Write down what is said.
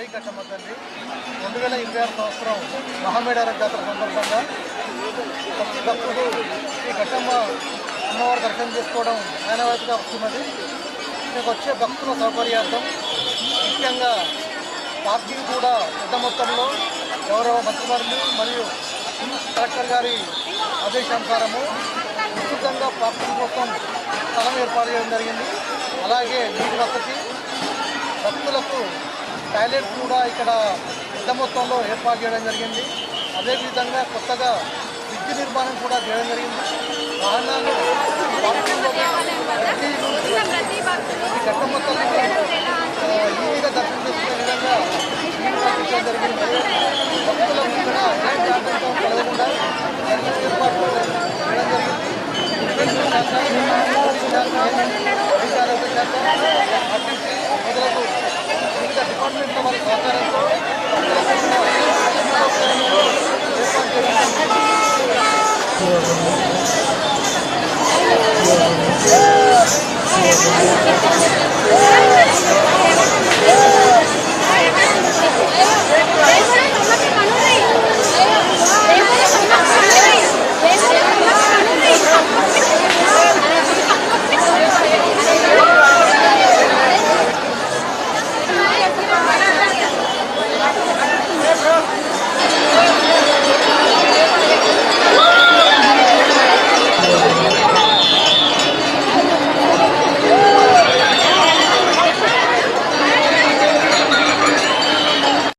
జై కట్టమ్మ తల్లి రెండు వేల ఇరవై ఆరు సంవత్సరం మహామేడారం జాతర సందర్భంగా ప్రతి ఈ కట్టమ్మ అమ్మవారి దర్శనం చేసుకోవడం ఆనవాయితీగా వస్తున్నది. ఇక్కడికి వచ్చే భక్తుల సౌకర్యార్థం ముఖ్యంగా పార్కింగ్ కూడా పెద్ద మొత్తంలో గౌరవ మంత్రివర్యులు మరియు కలెక్టర్ గారి ఆదేశానుసారము విస్తృతంగా పార్కింగ్ కోసం స్థలం ఏర్పాటు చేయడం జరిగింది. అలాగే నీటి వసతి టాయిలెట్ కూడా ఇక్కడ పెద్ద మొత్తంలో ఏర్పాటు చేయడం జరిగింది. అదేవిధంగా కొత్తగా బ్రిడ్జ్ నిర్మాణం కూడా చేయడం జరిగింది. వాహనాలు పార్కింగ్లో ప్రతి కట్ట మొత్తం ఈజీగా దర్శనం చేసుకునే విధంగా కల్పించడం జరిగింది. భక్తులకు ఇక్కడ ఎలాంటి ఆటంకం కలగకుండా దర్శన ఏర్పాట్లు చేయడం జరిగింది. రెవెన్యూ శాఖ, పోలీసు Thank you.